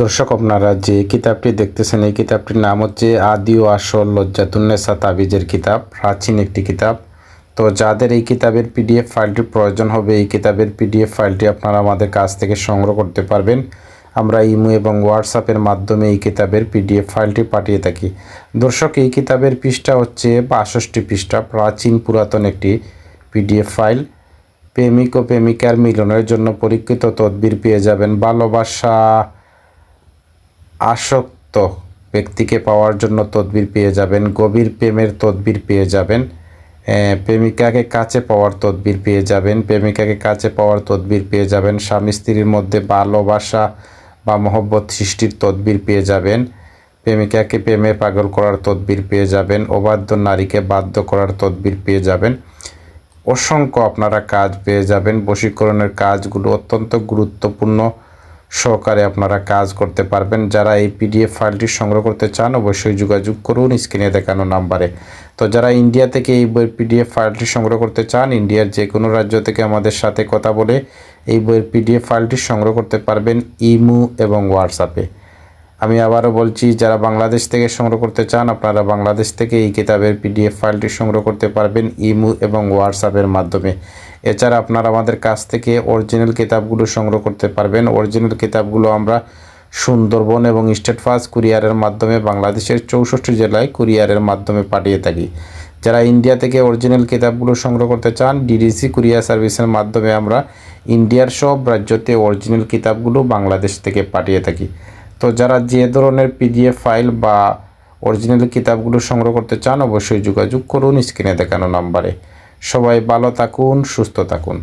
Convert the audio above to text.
দর্শক, আপনারা যে কিতাবটি দেখতেছেন, এই কিতাবটির নাম হচ্ছে আদি ও আসল লজ্জাতুন্নেসা তাবিজের কিতাব, প্রাচীন একটি কিতাব। তো যাদের এই কিতাবের পিডিএফ ফাইলটি প্রয়োজন হবে, এই কিতাবের পিডিএফ ফাইলটি আপনারা আমাদের কাছ থেকে সংগ্রহ করতে পারবেন। আমরা ইমো এবং হোয়াটসঅ্যাপের মাধ্যমে এই কিতাবের পিডিএফ ফাইলটি পাঠিয়ে থাকি। দর্শক, এই কিতাবের পৃষ্ঠা হচ্ছে বাষট্টি পৃষ্ঠা, প্রাচীন পুরাতন একটি পিডিএফ ফাইল। প্রেমিক ও প্রেমিকার মিলনের জন্য পরীক্ষিত তদবির পেয়ে যাবেন ভালোবাসা আসক্ত ব্যক্তিকে পাওয়ার জন্য তদবির পেয়ে যাবেন, গভীর প্রেমের তদবির পেয়ে যাবেন প্রেমিকাকে কাছে পাওয়ার তদবির পেয়ে যাবেন, প্রেমিকাকে কাছে পাওয়ার তদবির পেয়ে যাবেন, স্বামী স্ত্রীর মধ্যে ভালোবাসা বা মহব্বত সৃষ্টির তদবির পেয়ে যাবেন, প্রেমিকাকে প্রেমে পাগল করার তদবির পেয়ে যাবেন, অবাধ্য নারীকে বাধ্য করার তদবির পেয়ে যাবেন। অসংখ্য আপনারা কাজ পেয়ে যাবেন, বশীকরণের কাজগুলো অত্যন্ত গুরুত্বপূর্ণ। সহকারে আপনারা কাজ করতে পারবেন। যারা এই পিডিএফ ফাইলটি সংগ্রহ করতে চান, অবশ্যই যোগাযোগ করুন স্ক্রিনে দেখানো নাম্বারে। তো যারা ইন্ডিয়া থেকে এই বইয়ের পিডিএফ ফাইলটি সংগ্রহ করতে চান ইন্ডিয়ার যে কোনো রাজ্য থেকে আমাদের সাথে কথা বলে এই বইয়ের পিডিএফ ফাইলটি সংগ্রহ করতে পারবেন ইমু এবং হোয়াটসঅ্যাপে আমি আবারও বলছি, যারা বাংলাদেশ থেকে সংগ্রহ করতে চান, আপনারা বাংলাদেশ থেকে এই কিতাবের পিডিএফ ফাইলটি সংগ্রহ করতে পারবেন ইমু এবং হোয়াটসঅ্যাপের মাধ্যমে। এছাড়া আপনারা আমাদের কাছ থেকে অরিজিনাল কিতাবগুলো সংগ্রহ করতে পারবেন। অরিজিনাল কিতাবগুলো আমরা সুন্দরবন এবং স্টেট ফাস্ট কুরিয়ারের মাধ্যমে বাংলাদেশের চৌষট্টি জেলায় কুরিয়ারের মাধ্যমে পাঠিয়ে থাকি। যারা ইন্ডিয়া থেকে অরিজিনাল কিতাবগুলো সংগ্রহ করতে চান, ডিডিসি কুরিয়ার সার্ভিসের মাধ্যমে আমরা ইন্ডিয়ার সব রাজ্যতে অরিজিনাল কিতাবগুলো বাংলাদেশ থেকে পাঠিয়ে থাকি। তো যারা যে ধরনের পিডিএফ ফাইল বা অরিজিনাল কিতাবগুলো সংগ্রহ করতে চান, অবশ্যই যোগাযোগ করুন স্ক্রিনে দেখানো নাম্বারে। সবাই ভালো থাকুন, সুস্থ থাকুন।